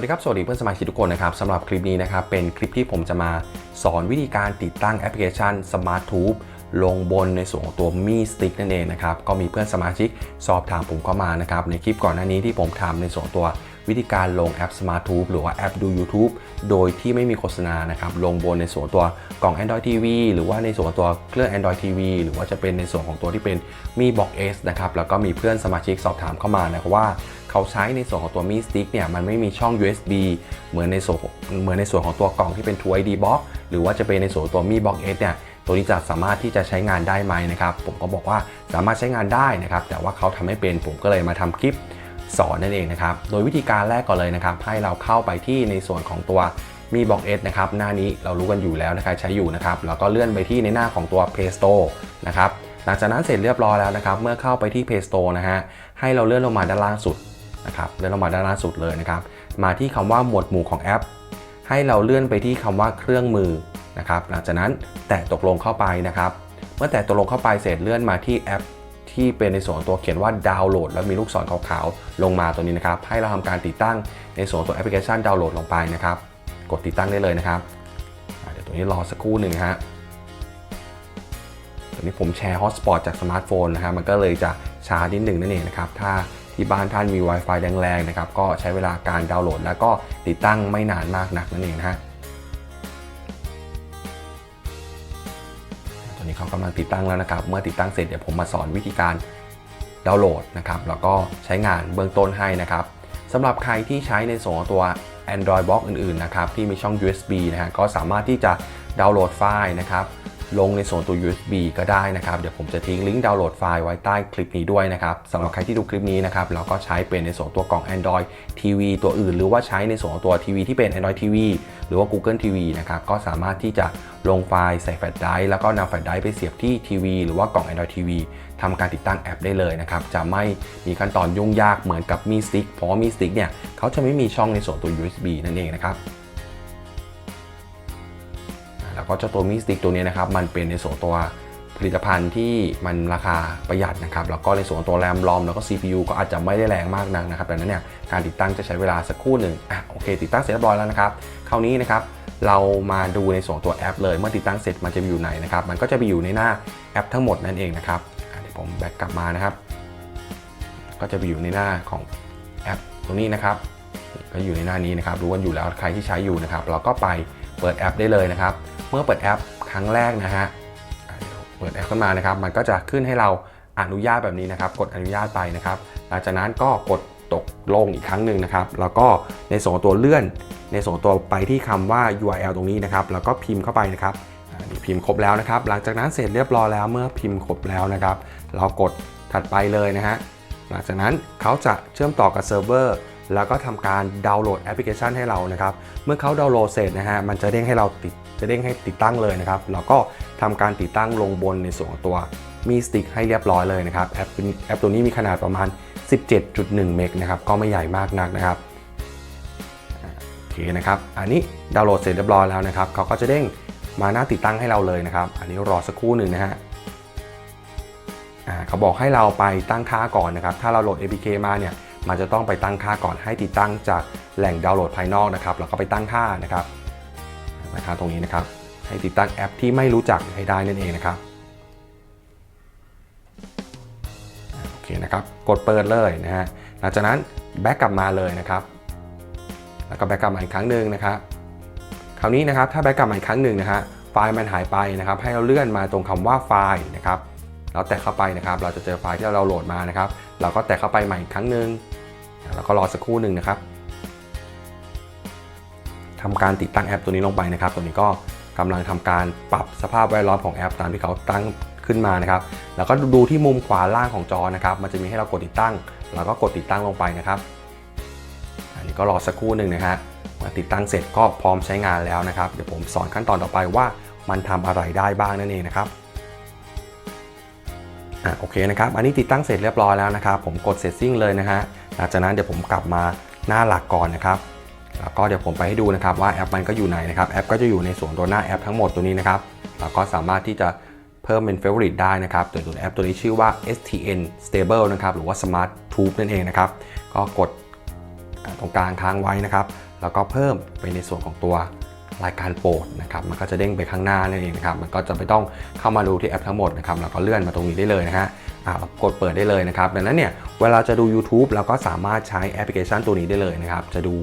วัสดีครับ สวัสดีเพื่อนสมาชิกทุกคนนะครับสำหรับคลิปนี้นะครับเป็นคลิปที่ผมจะมาสอนวิธีการติดตั้งแอปพลิเคชัน Smart Tube ลงบนในส่วนของตัว Mi Stick นั่นเองนะครับก็มีเพื่อนสมาชิกสอบถามผมเข้ามานะครับในคลิปก่อนหน้านี้ที่ผมทำในส่วนตัววิธีการลงแอป Smart Tube หรือว่าแอปดู YouTube โดยที่ไม่มีโฆษณานะครับลงบนในส่วนตัวกล่อง Android TV หรือว่าในส่วนตัวเครื่อง Android TV หรือว่าจะเป็นในส่วนของตัวที่เป็น Mi Box S นะครับแล้วก็มีเพื่อนสมาชิกสอบถามเข้ามานะครับว่า เขาใช้ในส่วนของตัว Mi Stick เนี่ยมันไม่มีช่อง USB เหมือนในส่วนเหมือนในส่วนของตัวกล่องที่เป็น True ID Box หรือว่าจะเป็นในส่วนตัว Mi Box S เนี่ยตัวนี้จะสามารถที่จะใช้งานได้ไหมนะครับ ผมก็บอกว่าสามารถใช้งานได้นะครับ แต่ว่าเขาทำให้เป็นผมก็เลยมาทำคลิปสอนนั่นเองนะครับ โดยวิธีการแรกก่อนเลยนะครับ ให้เราเข้าไปที่ในส่วนของตัวมีบอก S นะครับ หน้านี้เรารู้กันอยู่แล้วนะครับใช้อยู่นะครับ แล้วก็เลื่อนไปที่ในหน้าของตัว Play Store นะครับ หลังจากนั้นเสร็จเรียบร้อยแล้วนะครับ เมื่อเข้าไปที่ Play Store นะฮะ ให้เราเลื่อนลงมาด้านล่างสุด นะครับเลื่อนลงมาด้านล่างสุดเลยนะครับ มาที่คำว่าหมวดหมู่ของแอป ให้เราเลื่อนไปที่คำว่าเครื่องมือนะครับหลังจากนั้นแตะตกลงเข้าไปนะครับ เมื่อแตะตกลงเข้าไปเสร็จเลื่อนมาที่แอป ที่เป็นในส่วนตัวเขียนว่าดาวน์โหลด แล้วมีลูกศรขาวๆลงมาตัวนี้นะครับ ให้เราทำการติดตั้งในส่วนตัวแอปพลิเคชันดาวน์โหลดลงไปนะครับ กดติดตั้งได้เลยนะครับเดี๋ยวตัวนี้รอสักครู่หนึ่งฮะตัวนี้ผมแชร์ฮอตสปอตจากสมาร์ทโฟนนะฮะมันก็เลยจะช้านิดหนึ่งนั่นเองนะครับถ้า ที่บ้านท่านมี Wi-Fi แรงๆนะครับก็ใช้เวลาการดาวน์โหลด แล้วก็ติดตั้งไม่นานมากนักนั่นเองนะฮะตอนนี้เขากำลังติดตั้งแล้วนะครับ เมื่อติดตั้งเสร็จเดี๋ยวผมมาสอนวิธีการดาวน์โหลดนะครับแล้วก็ใช้งานเบื้องต้นให้นะครับสำหรับใครที่ใช้ในส่วนของตัว Android Box อื่นๆนะครับที่มีช่อง USB นะฮะก็สามารถที่จะดาวน์โหลดไฟล์นะครับ ลงในส่วนตัว USB ก็ได้นะครับ เดี๋ยวผมจะทิ้งลิงก์ดาวน์โหลดไฟล์ไว้ใต้คลิปนี้ด้วยนะครับสำหรับใครที่ดูคลิปนี้นะครับเราก็ใช้เป็นในส่วนตัวกล่อง Android TV ตัวอื่น หรือว่าใช้ในส่วนของตัวทีวีที่เป็น Android TV หรือว่า Google TV นะครับก็สามารถที่จะลงไฟล์ใส่แฟลชไดร์แล้วก็นำแฟลชไดร์ไปเสียบที่ทีวีหรือว่ากล่อง Android TV ทำการติดตั้งแอปได้เลยนะครับจะไม่มีขั้นตอนยุ่งยากเหมือนกับมี Stick เพราะมี Stick เนี่ยเขาจะไม่มีช่องในส่วนตัว USB นั่นเองนะครับ แล้วก็เจ้าตัวมิสติกตัวนี้นะครับมันเป็นในส่วนตัวผลิตภัณฑ์ที่มันราคาประหยัดนะครับแล้วก็ในส่วนตัวแรมรอมแล้วก็ CPU ก็อาจจะไม่ได้แรงมากนักนะครับดังนั้นเนี่ยการติดตั้งจะใช้เวลาสักครู่หนึ่งอะโอเค ติดตั้งเสร็จเรียบร้อยแล้วนะครับคราวนี้นะครับเรามาดูในส่วนตัวแอป เลยเมื่อติดตั้งเสร็จมันจะอยู่ไหนนะครับมันก็จะไปอยู่ในหน้าแอปทั้งหมดนั่นเองนะครับเดี๋ยวผมแบ็กกลับมานะครับ ก็จะไปอยู่ในหน้าของแอปตรงนี้นะครับ ก็อยู่ในหน้านี้นะครับรู้กันอยู่แล้วใครที่ใช้อยู่นะครับ เราก็ไปเปิดแอปได้เลยนะครับ เมื่อเปิดแอปครั้งแรกนะฮะเดี๋ยวเปิดแอปขึ้นมานะครับ มันก็จะขึ้นให้เราอนุญาตแบบนี้นะครับ กดอนุญาตไปนะครับ หลังจากนั้นก็กดตกลงอีกครั้งหนึ่งนะครับ แล้วก็ในส่วนตัวเลื่อน ในส่วนตัวไปที่คำว่า URL ตรงนี้นะครับ แล้วก็พิมพ์เข้าไปนะครับอ่านี่พิมพ์ครบแล้วนะครับ หลังจากนั้นเสร็จเรียบร้อยแล้วเมื่อพิมพ์ครบแล้วนะครับ เรากดถัดไปเลยนะฮะ หลังจากนั้นเขาจะเชื่อมต่อกับเซิร์ฟเวอร์ แล้วก็ทำการดาวน์โหลดแอปพลิเคชันให้เรานะครับ เมื่อเขาดาวน์โหลดเสร็จนะฮะ มันจะเด้งให้เราติด จะเด้งให้ติดตั้งเลยนะครับ แล้วก็ทำการติดตั้งลงบนในส่วนตัวมีสติ๊กให้เรียบร้อยเลยนะครับ แอปแอปตัวนี้มีขนาดประมาณ 17.1 เมกนะครับ ก็ไม่ใหญ่มากนักนะครับโอเคนะครับ อันนี้ดาวน์โหลดเสร็จเรียบร้อยแล้วนะครับ เขาก็จะเด้งมาหน้าติดตั้งให้เราเลยนะครับ อันนี้รอสักครู่หนึ่งนะฮะเขาบอกให้เราไปตั้งค่าก่อนนะครับ ถ้าเราโหลด APK มาเนี่ย มันจะต้องไปตั้งค่าก่อนให้ติดตั้งจากแหล่งดาวน์โหลดภายนอกนะครับแล้วก็ไปตั้งค่านะครับนะครับตรงนี้นะครับ ให้ติดตั้งแอปที่ไม่รู้จักให้ได้นั่นเองนะครับโอเคนะครับกดเปิดเลยนะฮะหลังจากนั้นแบ็กกลับมาเลยนะครับ แล้วก็แบ็กกลับมาอีกครั้งหนึ่งนะครับคราวนี้นะครับถ้าแบ็กกลับมาอีกครั้งหนึ่งนะฮะไฟล์มันหายไปนะครับ ให้เราเลื่อนมาตรงคำว่าไฟล์นะครับเราแตะเข้าไปนะครับ เราจะเจอไฟล์ที่เราโหลดมานะครับ เราก็แตะเข้าไปใหม่อีกครั้งหนึ่งแล้วก็รอสักครู่หนึ่งนะครับทำการติดตั้งแอปตัวนี้ลงไปนะครับตัวนี้ก็กำลังทำการปรับสภาพแวดล้อมของแอปตามที่เขาตั้งขึ้นมานะครับ แล้วก็ดูที่มุมขวาล่างของจอนะครับ มันจะมีให้เรากดติดตั้งเราก็กดติดตั้งลงไปนะครับ อันนี้ก็รอสักครู่หนึ่งนะฮะมื่อติดตั้งเสร็จก็พร้อมใช้งานแล้วนะครับ เดี๋ยวผมสอนขั้นตอนต่อไปว่ามันทำอะไรได้บ้างนั่นเองนะครับ อะโอเคนะครับอันนี้ติดตั้งเสร็จเรียบร้อยแล้วนะครับ ผมกดเสร็จซิ่งเลยนะฮะหลังจากนั้นเดี๋ยวผมกลับมาหน้าหลักก่อนนะครับแล้วก็เดี๋ยวผมไปให้ดูนะครับว่าแอปมันก็อยู่ไหนนะครับแอปก็จะอยู่ในส่วนตัวหน้าแอปทั้งหมดตัวนี้นะครับแล้วก็สามารถที่จะเพิ่มเป็น Favorite ได้นะครับตัวตัวแอปตัวนี้ชื่อว่า STN Stable นะครับหรือว่า Smart Tube นั่นเองนะครับ ก็กดตรงกลางค้างไว้นะครับ แล้วก็เพิ่มไปในส่วนของตัว รายการโปรดนะครับมันก็จะเด้งไปข้างหน้านั่นเองนะครับมันก็จะไม่ต้องเข้ามาดูที่แอปทั้งหมดนะครับแล้วก็เลื่อนมาตรงนี้ได้เลยนะฮะกดเปิดได้เลยนะครับดังนั้นเนี่ยเวลาจะดู YouTube เราก็สามารถใช้แอปพลิเคชันตัวนี้ได้เลยนะครับจะดู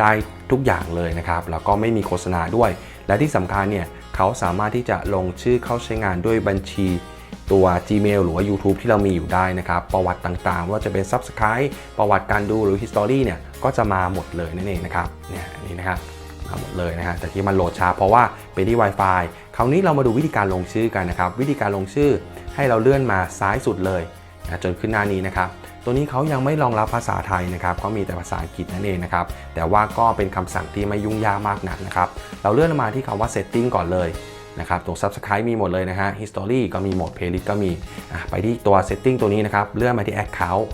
ได้ทุกอย่างเลยนะครับแล้วก็ไม่มีโฆษณาด้วย และที่สำคัญเนี่ยเขาสามารถที่จะลงชื่อเข้าใช้งานด้วยบัญชีตัว Gmail หรือว่า YouTube ที่เรามีอยู่ได้นะครับ ประวัติต่างๆ ว่าจะเป็น Subscribe ประวัติการดูหรือ History เนี่ย ก็จะมาหมดเลยนั่นเองนะครับ เนี่ยนี่นะครับ หมดเลยนะฮะแต่ที่มันโหลดช้าเพราะว่าเป็นที่ Wi-Fi คราวนี้เรามาดูวิธีการลงชื่อกันนะครับ วิธีการลงชื่อให้เราเลื่อนมาซ้ายสุดเลยนะจนขึ้นหน้านี้นะครับ ตัวนี้เขายังไม่รองรับภาษาไทยนะครับเขามีแต่ภาษาอังกฤษนั่นเองนะครับ แต่ว่าก็เป็นคำสั่งที่ไม่ยุ่งยากมากนักนะครับ เราเลื่อนมาที่คำว่า setting ก่อนเลยนะครับ ตรง subscribe มีหมดเลยนะฮะ history ก็มีหมด playlist ก็มี ไปที่ตัว setting ตัวนี้นะครับ เลื่อนมาที่ account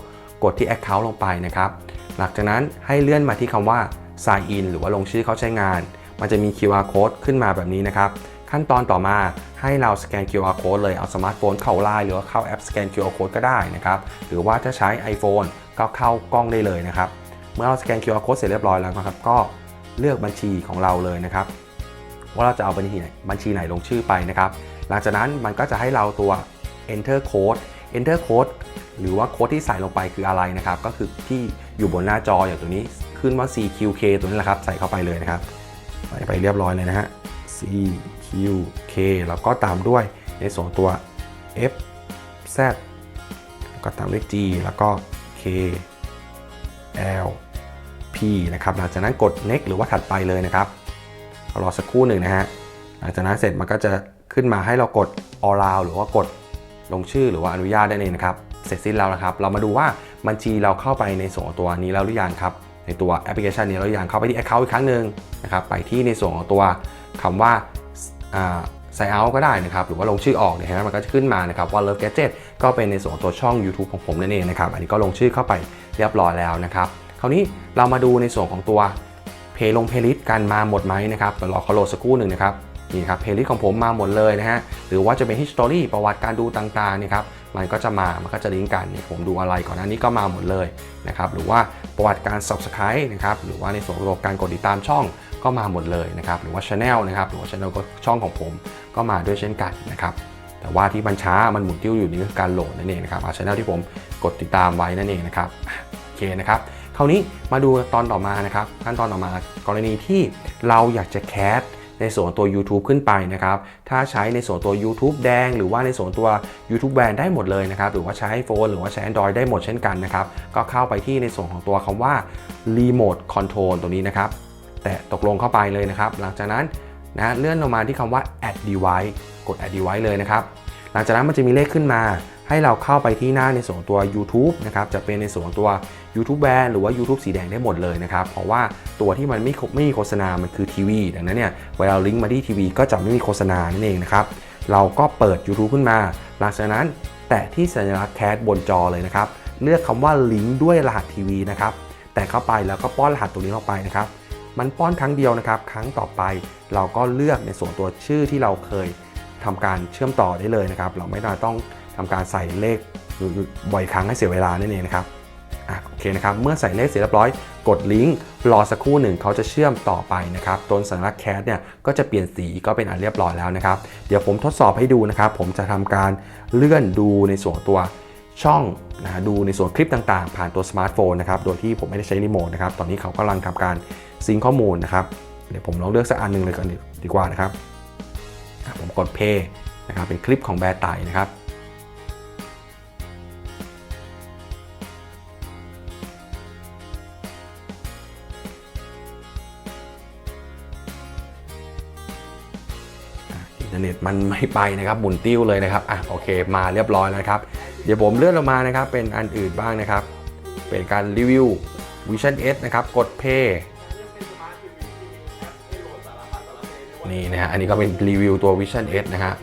กดที่ account ลงไปนะครับ หลังจากนั้นให้เลื่อนมาที่คำว่า sign in หรือว่าลงชื่อเข้าใช้งาน มันจะมี QR code ขึ้นมาแบบนี้นะครับ ขั้นตอนต่อมาให้เราสแกน QR code เลยเอาสมาร์ทโฟนเข้าไลน์หรือว่าเข้าแอปสแกน QR code ก็ได้นะครับ หรือว่าถ้าใช้ iPhone ก็เข้ากล้องได้เลยนะครับ เมื่อเราสแกน QR code เสร็จเรียบร้อยแล้วนะครับ ก็เลือกบัญชีของเราเลยนะครับ ว่าเราจะเอาบัญชีไหนบัญชีไหนลงชื่อไปนะครับ หลังจากนั้นมันก็จะให้เราตัว enter code enter code หรือว่าโค้ดที่ใส่ลงไปคืออะไรนะครับ ก็คือที่อยู่บนหน้าจออย่างตัวนี้ ขึ้นว่า CQK ตัวนี้แหละครับ ใส่เข้าไปเลยนะครับ ใส่ไปเรียบร้อยเลยนะฮะ CQK แล้วก็ตามด้วยในส่วนตัว F Z แล้วก็ตามด้วย G แล้วก็ K L P นะครับหลังจากนั้นกด next หรือว่าถัดไปเลยนะครับรอสักครู่หนึ่งนะฮะหลังจากนั้นเสร็จมันก็จะขึ้นมาให้เรากด allow หรือว่ากดลงชื่อหรือว่าอนุญาตได้เลยนะครับ เสร็จสิ้นแล้วนะครับ เรามาดูว่าบัญชีเราเข้าไปในส่วนตัวนี้แล้วหรือยังครับ ในตัวแอปพลิเคชันนี้เราอยังเข้าไปที่ account อีกครั้งหนึ่งนะครับไปที่ในส่วนของตัวคำว่าไซเอาก็ได้นะครับหรือว่าลงชื่อออกเนี่ยเห็นไหมมันก็จะขึ้นมานะครับว่า Love Gadget ก็เป็นในส่วนของตัวช่อง YouTube ของผมนั่นเองนะครับอันนี้ก็ลงชื่อเข้าไปเรียบร้อยแล้วนะครับคราวนี้เรามาดูในส่วนของตัวเพลงลงเพลย์ลิสต์กันมาหมดไหมนะครับเดี๋ยวรอเขาโหลดสักครู่หนึ่งนะครับ นี่ครับเพลย์ลิสต์ของผมมาหมดเลยนะฮะหรือว่าจะเป็น history ประวัติการดูต่างๆนี่ครับมันก็จะมามันก็จะลิงก์กันนี่ผมดูอะไรก่อนหน้านี้ก็มาหมดเลยนะครับหรือว่าประวัติการ subscribe นะครับหรือว่าในส่วนของการกดติดตามช่องก็มาหมดเลยนะครับหรือว่า channel นะครับหรือว่า channel ก็ช่องของผมก็มาด้วยเช่นกันนะครับแต่ว่าที่มันช้ามันหมุนติ้วอยู่นี่คือการโหลดนั่นเองนะครับช anel ที่ผมกดติดตามไว้นั่นเองนะครับโอเคนะครับคราวนี้มาดูตอนต่อมานะครับขั้นตอนต่อมากรณีที่เราอยากจะแคส ในส่วนตัว YouTube ขึ้นไปนะครับ ถ้าใช้ในส่วนตัว YouTube แดง หรือว่าในส่วนตัว YouTube แบนได้หมดเลยนะครับ หรือว่าใช้ iPhone หรือว่าใช้ Android ได้หมดเช่นกันนะครับ ก็เข้าไปที่ในส่วนของตัวคำว่า Remote Control ตัวนี้นะครับ แต่ตกลงเข้าไปเลยนะครับ หลังจากนั้นนะเลื่อนลงมาที่คำว่า Add Device กด Add Device เลยนะครับ หลังจากนั้นมันจะมีเลขขึ้นมา ให้เราเข้าไปที่หน้าในส่วนตัว YouTube นะครับจะเป็นในส่วนตัว YouTube แบนหรือว่า YouTube สีแดงได้หมดเลยนะครับเพราะว่าตัวที่มันไม่ไม่มีโฆษณา มันคือทีวีดังนั้นเนี่ยเวลาลิงก์มาที่ทีวีก็จะไม่มีโฆษณานั่นเองนะครับเราก็เปิด YouTube ขึ้นมา หลังจากนั้นแตะที่สัญลักษณ์แคสบนจอเลยนะครับเลือกคำว่าลิงก์ด้วยรหัสทีวีนะครับแตะเข้าไปแล้วก็ป้อนรหัสตรงนี้เข้าไปนะครับมันป้อนครั้งเดียวนะครับ ครั้งต่อไปเราก็เลือกในส่วนตัวชื่อที่เราเคย ทำการเชื่อมต่อได้เลยนะครับ เราไม่ต้องทำการใส่เลขบ่อยครั้งให้เสียเวลานั่นเองนะครับอะโอเคนะครับ เมื่อใส่เลขเสร็จเรียบร้อย กดลิงก์รอสักครู่หนึ่งเขาจะเชื่อมต่อไปนะครับต้นสัญลักษณ์แคสเนี่ยก็จะเปลี่ยนสีก็เป็นอันเรียบร้อยแล้วนะครับ เดี๋ยวผมทดสอบให้ดูนะครับ ผมจะทำการเลื่อนดูในส่วนตัวช่องนะดูในส่วนคลิปต่างๆ ผ่านตัวสมาร์ทโฟนนะครับ โดยที่ผมไม่ได้ใช้รีโมทนะครับ ตอนนี้เขากำลังทำการซิงข้อมูลนะครับ เดี๋ยวผมลองเลือกสักอันหนึ่งเลยก่อนดีกว่านะครับ ผมกดเพย์นะครับเป็นคลิปของแบร์ไตนะครับอินเทอร์เน็ตมันไม่ไปนะครับหมุนติ้วเลยนะครับอะโอเคมาเรียบร้อยแล้วครับ เดี๋ยวผมเลื่อนลงมานะครับ เป็นอันอื่นบ้างนะครับ เป็นการรีวิว Vision S นะครับ กด Play นี่นะฮะอันนี้ก็เป็นรีวิวตัว Vision S นะฮะ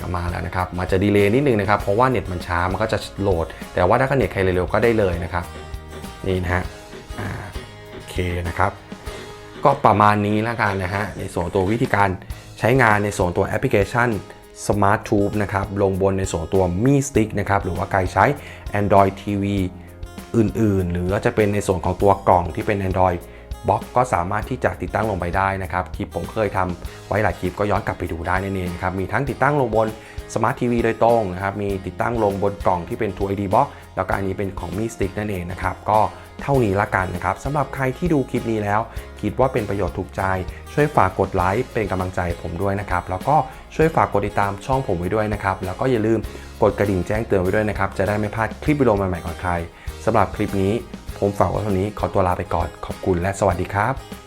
ก็มาแล้วนะครับมันจะดีเลย์นิดนึงนะครับเพราะว่าเน็ตมันช้ามันก็จะโหลด แต่ว่าถ้าเน็ตใครเร็วๆก็ได้เลยนะครับนี่นะฮะโอเคนะครับ ก็ประมาณนี้แล้วกันนะฮะในส่วนตัววิธีการใช้งานในส่วนตัวแอปพลิเคชัน Smart Tube นะครับลงบนในส่วนตัว Mi Stick นะครับหรือว่าใครใช้ Android TV อื่นๆ หรือว่าจะเป็นในส่วนของตัวกล่องที่เป็น Android บล็อกก็สามารถที่จะติดตั้งลงไปได้นะครับคลิปผมเคยทำไว้หลายคลิปก็ย้อนกลับไปดูได้นั่นเองครับมีทั้งติดตั้งลงบนสมาร์ททีวีโดยตรงนะครับมีติดตั้งลงบนกล่องที่เป็น True ID Box แล้วก็อันนี้เป็นของ Mi Stick นั่นเองนะครับก็เท่านี้ละกันนะครับสำหรับใครที่ดูคลิปนี้แล้ว คิดว่าเป็นประโยชน์ถูกใจ ช่วยฝากกดไลค์เป็นกำลังใจผมด้วยนะครับ แล้วก็ช่วยฝากกดติดตามช่องผมไว้ด้วยนะครับ แล้วก็อย่าลืมกดกระดิ่งแจ้งเตือนไว้ด้วยนะครับ จะได้ไม่พลาดคลิปวิดีโอใหม่ๆของใครสำหรับคลิปนี้ ผมฝากไว้เท่านี้ขอตัวลาไปก่อนขอบคุณและสวัสดีครับ